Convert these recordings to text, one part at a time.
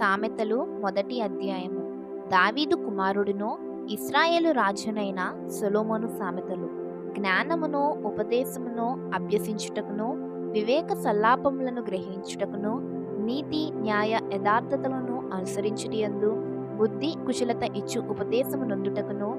సామెతలు మొదటి అధ్యాయము. దావీదు కుమారుడును ఇస్రాయేలు రాజునైన సొలోమోను సామెతలు. జ్ఞానమును ఉపదేశమును అభ్యసించుటకును వివేక సల్లాపములను గ్రహించుటకును నీతి న్యాయ యథార్థతలను అనుసరించుటయందు బుద్ధి కుశలత ఇచ్చు ఉపదేశము నొందుటకును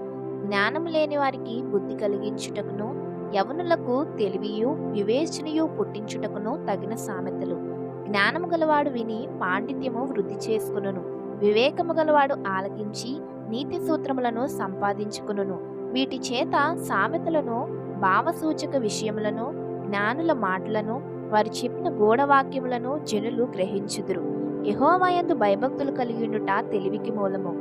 జ్ఞానము లేని వారికి బుద్ధి కలిగించుటకును యవనులకు తెలివియు వివేచనయు పుట్టించుటకును తగిన సామెతలు. జ్ఞానము గలవాడు విని పాండిత్యము వృద్ధి చేసుకును వివేకము గలవాడు ఆలకించి నీతి సూత్రములను సంపాదించుకును వీటి చేత సామెతలను భావసూచక విషయములను జ్ఞానుల మాటలను వారు చెప్పిన గూఢవాక్యములను జనులు గ్రహించుదురు. యహోవాయందు భయభక్తులు కలిగియుండుట తెలివికి మూలము.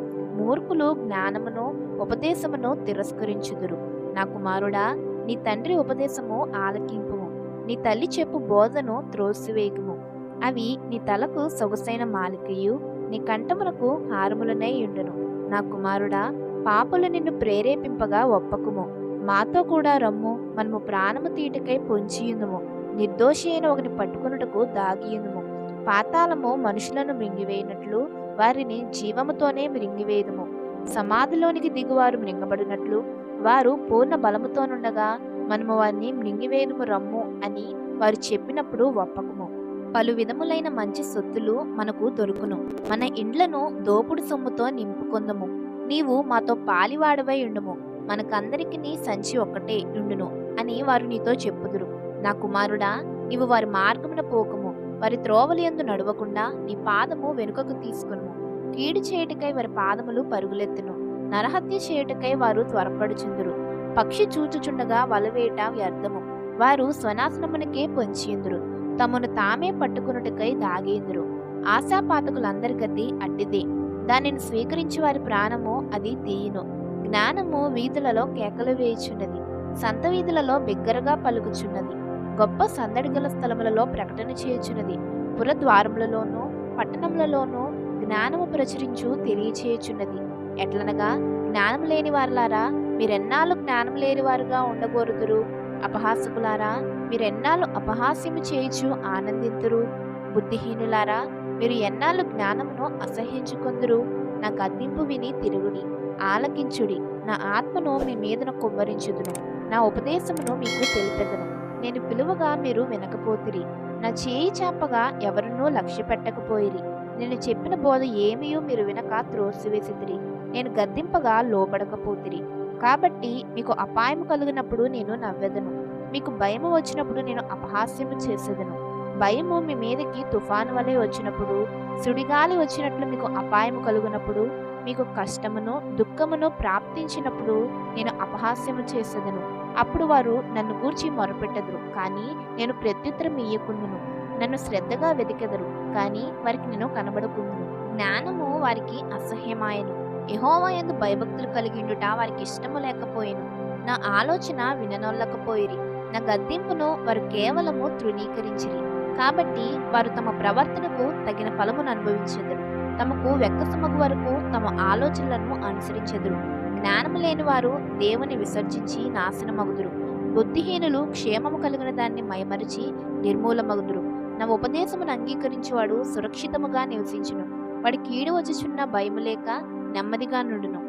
మూర్ఖులు జ్ఞానమును ఉపదేశమును తిరస్కరించుదురు. నా కుమారుడా నీ తండ్రి ఉపదేశము ఆలకింపుము. నీ తల్లి చెప్పు బోధను త్రోసివేయకుము అవి నీ తలకు సొగసైన మాలికయు నీ కంఠములకు హారములనై ఉండును. నా కుమారుడా పాపులు నిన్ను ప్రేరేపింపగా ఒప్పకుము. మాతో కూడా రమ్ము మనము ప్రాణము తీటకై పొంచియుందుము. నిర్దోషి అయిన ఒకని పట్టుకున్నటకు దాగియుందుము. పాతాళము మనుషులను మృంగివేయనట్లు వారిని జీవముతోనే మృంగివేయుదుము. సమాధిలోనికి దిగువారు మృంగబడినట్లు వారు పూర్ణ బలముతోనుండగా మనము వారిని మృంగివేయుదుము రమ్ము అని వారు చెప్పినప్పుడు ఒప్పకము. పలు విధములైన మంచి సొత్తులు మనకు దొరుకును. మన ఇండ్లను దోపుడు సొమ్ముతో నింపుకొందము. నీవు మాతో పాలివాడవై ఉండుము. మనకందరికి నీ సంచి ఒక్కటే ఉండును అని వారు నీతో చెప్పుదురు. నా కుమారుడా నీవు వారి మార్గమున పోకము. వారి త్రోవలు ఎందు నడవకుండా నీ పాదము వెనుకకు తీసుకును కీడు చేయుటకై వారి పాదములు పరుగులెత్తును. నరహత్య చేయుటకై వారు త్వరపడుచుందురు. పక్షి చూచుచుండగా వలవేట వ్యర్థము. వారు స్వనాశనమునకే పొంచియుందురు. తమను తామే పట్టుకున్నట్టుకై దాగేందురు. ఆశాపాతకులందరి గతి అట్టిదే దానిని స్వీకరించి వారి ప్రాణము అది తీయును జ్ఞానము వీధులలో కేకలు వేయుచున్నది. సంత వీధులలో బిగ్గరగా పలుకుచున్నది. గొప్ప సందడి గల స్థలములలో ప్రకటన చేయుచున్నది. పురద్వారములలోనూ పట్టణములలోనూ జ్ఞానము ప్రచురించు తెలియచేయుచున్నది. ఎట్లనగా జ్ఞానం లేని వారులారా మీరెన్నాళ్ళు జ్ఞానం లేని వారుగా ఉండగోరుదురు? అపహాసకులారా మీరెన్నాళ్ళు అపహాస్యము చేయుచు ఆనందింతురు? బుద్ధిహీనులారా మీరు ఎన్నాళ్ళు జ్ఞానమును అసహ్యించుకొందురు? నా గద్దింపు విని తిరుగుడి ఆలకించుడి. నా ఆత్మను మీ మీదన కుమ్మరించుదును. నా ఉపదేశమును మీకు తెలిపెదను. నేను పిలువగా మీరు వినకపోతిరి. నా చేయి చాపగా ఎవరినూ లక్ష్య పెట్టకపోయిరి నేను చెప్పిన బోధ ఏమీయో మీరు వినక త్రోసివేసిదిరి నేను గద్దింపగా లోబడకపోతిరి. కాబట్టి మీకు అపాయం కలిగినప్పుడు నేను నవ్వెదను. మీకు భయము వచ్చినప్పుడు నేను అపహాస్యము చేసేదను. భయము మీ మీదకి తుఫాను వలె వచ్చినప్పుడు సుడిగాలి వచ్చినట్లు మీకు అపాయము కలుగునప్పుడు మీకు కష్టమును దుఃఖమును ప్రాప్తించినప్పుడు నేను అపహాస్యము చేసేదను. అప్పుడు వారు నన్ను గూర్చి మొరపెట్టదురు కానీ నేను ప్రత్యుత్తరం ఇయ్యకుండును. నన్ను శ్రద్ధగా వెతికెదరు కానీ వారికి నేను కనబడకుందును జ్ఞానము వారికి అసహ్యమాయను. యహోవా ఎందు భయభక్తులు కలిగిండుట వారికి ఇష్టము లేకపోయేను. నా ఆలోచన విననొల్లకపోయిరి. నా గద్దింపును వారు కేవలము తృణీకరించిరి. కాబట్టి వారు తమ ప్రవర్తనకు తగిన ఫలమును అనుభవించెదరు. తమకు వెక్కసమగు వరకు తమ ఆలోచనలను అనుసరించెదరు. జ్ఞానము లేని వారు దేవుని విసర్జించి నాశనమగుదురు. బుద్ధిహీనులు క్షేమము కలిగిన దాన్ని మైమరిచి నిర్మూలమగుదురు. నా ఉపదేశమును అంగీకరించువాడు సురక్షితముగా నివసించును. వాడి కీడు వచ్చుచున్న భయము లేక నెమ్మదిగా నుండును.